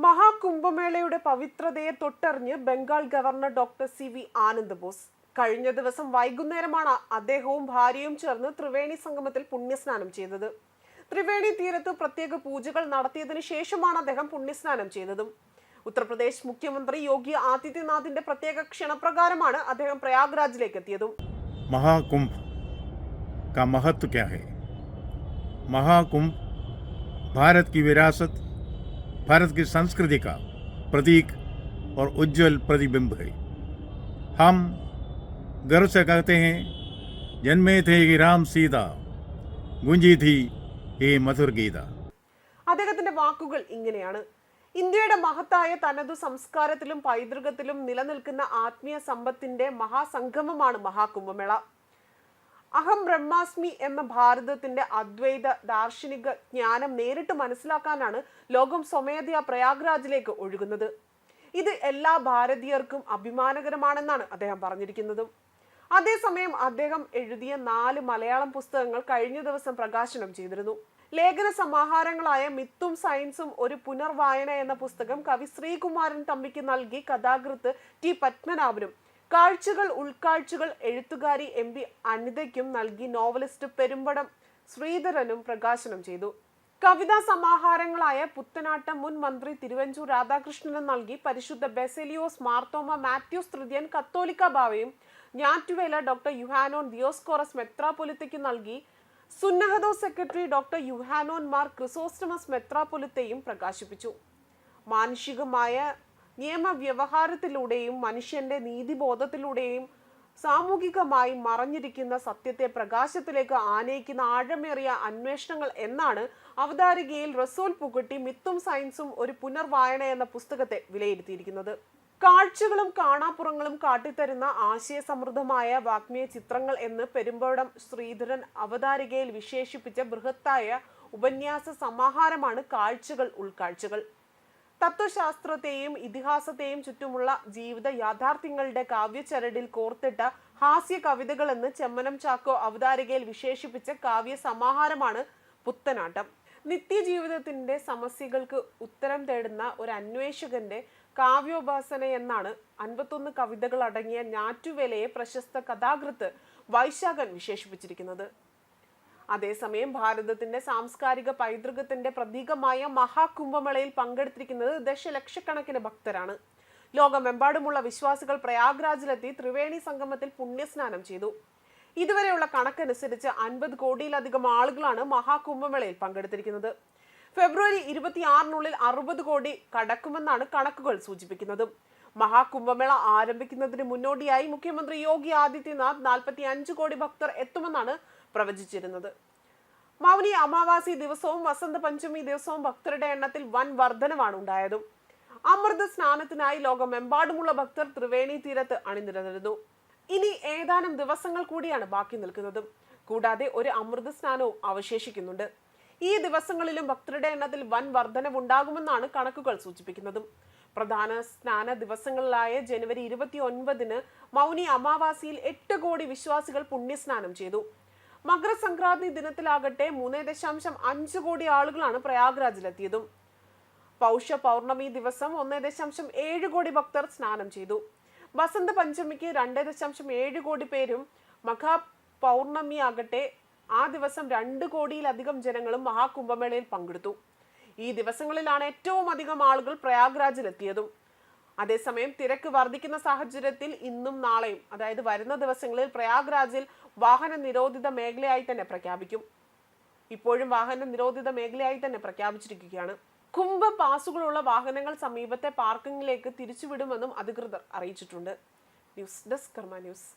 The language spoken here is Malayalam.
മഹാകുംഭമേളയുടെ പവിത്രതയെ തൊട്ടറിഞ്ഞ് Bengal governor doctor C V Anand Bose കഴിഞ്ഞ ദിവസം വൈകുന്നേരമാണ് അദ്ദേഹവും ഭാര്യയും ചേർന്ന് ത്രിവേണി സംഗമത്തിൽ പുണ്യസ്നാനം ചെയ്തത് ത്രിവേണി തീരത്ത് പ്രത്യേക പൂജകൾ നടത്തിയതിനു ശേഷമാണ് അദ്ദേഹം പുണ്യസ്നാനം ചെയ്തതും ഉത്തർപ്രദേശ് മുഖ്യമന്ത്രി യോഗി ആദിത്യനാഥിന്റെ പ്രത്യേക ക്ഷണപ്രകാരമാണ് അദ്ദേഹം പ്രയാഗ്രാജിലേക്ക് എത്തിയതും महाकुंभ का महत्व क्या है महाकुंभ भारत की विरासत भारत की संस्कृति का प्रतीक और उज्जवल प्रतिबिंब है हम गर्व से कहते हैं जन्मे थे कि राम सीता गुंजी थी ये मधुर गीता അദ്ദേഹത്തിന്റെ വാക്കുകൾ ഇങ്ങനെയാണ് ഇന്ത്യയുടെ മഹത്തായ തനതു സംസ്കാരത്തിലും പൈതൃകത്തിലും നിലനിൽക്കുന്ന ആത്മീയ സമ്പത്തിന്റെ മഹാസംഗമമാണ് മഹാകുംഭമേള അഹം ബ്രഹ്മാസ്മി എന്ന ഭാരതത്തിന്റെ അദ്വൈത ദാർശനിക ജ്ഞാനം നേരിട്ട് മനസ്സിലാക്കാനാണ് ലോകം സ്വമേധയാ പ്രയാഗ്രാജിലേക്ക് ഒഴുകുന്നത്. ഇത് എല്ലാ ഭാരതീയർക്കും അഭിമാനകരമാണെന്നാണ് അദ്ദേഹം പറഞ്ഞിരിക്കുന്നത്. അതേസമയം അദ്ദേഹം എഴുതിയ നാല് മലയാളം പുസ്തകങ്ങൾ കഴിഞ്ഞ ദിവസം പ്രകാശനം ചെയ്തിരുന്നു. ലേഖന സമാഹാരങ്ങളായ മിത്തും സയൻസും ഒരു പുനർവായന എന്ന പുസ്തകം കവി ശ്രീകുമാരൻ തമ്പിക്ക് നൽകി കഥാകൃത്ത് ടി പത്മനാഭനും കാഴ്ചകൾ ഉൾക്കാഴ്ചകൾ എഴുത്തുകാരി എം പി അനിതയ്ക്കും നൽകി നോവലിസ്റ്റ് പെരുമ്പടം ശ്രീധരനും പ്രകാശനം ചെയ്തു. കവിതാ സമാഹാരങ്ങളായ പുത്തനാട്ടം മുൻ മന്ത്രി തിരുവഞ്ചൂർ രാധാകൃഷ്ണനും നൽകി പരിശുദ്ധ ബെസലിയോസ് മാർത്തോമ മാത്യൂസ് തൃതീയൻ കത്തോലിക്ക ബാവയും ഞാറ്റുവേല ഡോക്ടർ യുഹാനോൻ ദിയോസ്കോറസ് മെത്രാപൊലിത്തയ്ക്ക് നൽകി സുന്നഹദോ സെക്രട്ടറി ഡോക്ടർ യുഹാനോൻ മാർ ക്രിസോസ്റ്റമസ് മെത്രാപൊലിത്തയും പ്രകാശിപ്പിച്ചു. മാനുഷികമായ നിയമവ്യവഹാരത്തിലൂടെയും മനുഷ്യന്റെ നീതിബോധത്തിലൂടെയും സാമൂഹികമായി മറഞ്ഞിരിക്കുന്ന സത്യത്തെ പ്രകാശത്തിലേക്ക് ആനയിക്കുന്ന ആഴമേറിയ അന്വേഷണങ്ങൾ എന്നാണ് അവതാരികയിൽ റസൂൽ പുകുട്ടി മിത്തും സയൻസും ഒരു പുനർവായന എന്ന പുസ്തകത്തെ വിലയിരുത്തിയിരിക്കുന്നത്. കാഴ്ചകളും കാണാപ്പുറങ്ങളും കാട്ടിത്തരുന്ന ആശയസമൃദ്ധമായ വാഗ്മീയ ചിത്രങ്ങൾ എന്ന് പെരുമ്പോടം ശ്രീധരൻ അവതാരികയിൽ വിശേഷിപ്പിച്ച ബൃഹത്തായ ഉപന്യാസ സമാഹാരമാണ് കാഴ്ചകൾ ഉൾക്കാഴ്ചകൾ. തത്വശാസ്ത്രത്തെയും ഇതിഹാസത്തെയും ചുറ്റുമുള്ള ജീവിത യാഥാർത്ഥ്യങ്ങളുടെ കാവ്യചരടിൽ കോർത്തിട്ട ഹാസ്യ കവിതകളെന്ന് ചെമ്മനം ചാക്കോ അവതാരികയിൽ വിശേഷിപ്പിച്ച കാവ്യ സമാഹാരമാണ് പുത്തനാട്ടം. നിത്യജീവിതത്തിന്റെ സമസ്യകൾക്ക് ഉത്തരം തേടുന്ന ഒരു അന്വേഷകന്റെ കാവ്യോപാസന എന്നാണ് അൻപത്തൊന്ന് കവിതകൾ അടങ്ങിയ ഞാറ്റുവേലയെ പ്രശസ്ത കഥാകൃത്ത് വൈശാഖൻ വിശേഷിപ്പിച്ചിരിക്കുന്നത്. അതേസമയം ഭാരതത്തിന്റെ സാംസ്കാരിക പൈതൃകത്തിന്റെ പ്രതീകമായ മഹാകുംഭമേളയിൽ പങ്കെടുത്തിരിക്കുന്നത് ദശലക്ഷക്കണക്കിന് ഭക്തരാണ്. ലോകമെമ്പാടുമുള്ള വിശ്വാസികൾ പ്രയാഗ്രാജിലെത്തി ത്രിവേണി സംഗമത്തിൽ പുണ്യസ്നാനം ചെയ്തു. ഇതുവരെയുള്ള കണക്കനുസരിച്ച് അൻപത് കോടിയിലധികം ആളുകളാണ് മഹാകുംഭമേളയിൽ പങ്കെടുത്തിരിക്കുന്നത്. ഫെബ്രുവരി ഇരുപത്തിയാറിനുള്ളിൽ അറുപത് കോടി കടക്കുമെന്നാണ് കണക്കുകൾ സൂചിപ്പിക്കുന്നത്. മഹാകുംഭമേള ആരംഭിക്കുന്നതിന് മുന്നോടിയായി മുഖ്യമന്ത്രി യോഗി ആദിത്യനാഥ് നാൽപ്പത്തി അഞ്ച് കോടി ഭക്തർ എത്തുമെന്നാണ് പ്രവചിച്ചിരുന്നത്. മൗനി അമാവാസി ദിവസവും വസന്ത പഞ്ചമി ദിവസവും ഭക്തരുടെ എണ്ണത്തിൽ വൻ വർധനമാണ് ഉണ്ടായതും. അമൃത സ്നാനത്തിനായി ലോകമെമ്പാടുമുള്ള ഭക്തർ ത്രിവേണി തീരത്ത് അണിനിരന്നിരുന്നു. ഇനി ഏതാനും ദിവസങ്ങൾ കൂടിയാണ് ബാക്കി നിൽക്കുന്നതും. കൂടാതെ ഒരു അമൃത സ്നാനവും അവശേഷിക്കുന്നുണ്ട്. ഈ ദിവസങ്ങളിലും ഭക്തരുടെ എണ്ണത്തിൽ വൻ വർധനവുണ്ടാകുമെന്നാണ് കണക്കുകൾ സൂചിപ്പിക്കുന്നതും. പ്രധാന സ്നാന ദിവസങ്ങളിലായ ജനുവരി ഇരുപത്തി ഒൻപതിന് മൗനി അമാവാസിയിൽ എട്ട് കോടി വിശ്വാസികൾ പുണ്യസ്നാനം ചെയ്തു. മകരസംക്രാന്തി ദിനത്തിലാകട്ടെ മൂന്ന് ദശാംശം അഞ്ച് കോടി ആളുകളാണ് പ്രയാഗ്രാജിലെത്തിയതും. പൗഷ പൗർണമി ദിവസം ഒന്ന് ദശാംശം ഏഴ് കോടി ഭക്തർ സ്നാനം ചെയ്തു. വസന്ത പഞ്ചമിക്ക് രണ്ട് ദശാംശം ഏഴ് കോടി പേരും മഹാ പൗർണമി ആകട്ടെ ആ ദിവസം രണ്ട് കോടിയിലധികം ജനങ്ങളും മഹാകുംഭമേളയിൽ പങ്കെടുത്തു. ഈ ദിവസങ്ങളിലാണ് ഏറ്റവും അധികം ആളുകൾ പ്രയാഗ്രാജിലെത്തിയതും. അതേസമയം തിരക്ക് വർദ്ധിക്കുന്ന സാഹചര്യത്തിൽ ഇന്നും നാളെയും അതായത് വരുന്ന ദിവസങ്ങളിൽ പ്രയാഗ്രാജിൽ വാഹന നിരോധിത മേഖലയായി തന്നെ പ്രഖ്യാപിക്കും. ഇപ്പോഴും വാഹന നിരോധിത മേഖലയായി തന്നെ പ്രഖ്യാപിച്ചിരിക്കുകയാണ്. കുംഭ പാസുകളുള്ള വാഹനങ്ങൾ സമീപത്തെ പാർക്കിങ്ങിലേക്ക് തിരിച്ചുവിടുമെന്നും അധികൃതർ അറിയിച്ചിട്ടുണ്ട്. News desk Karma news.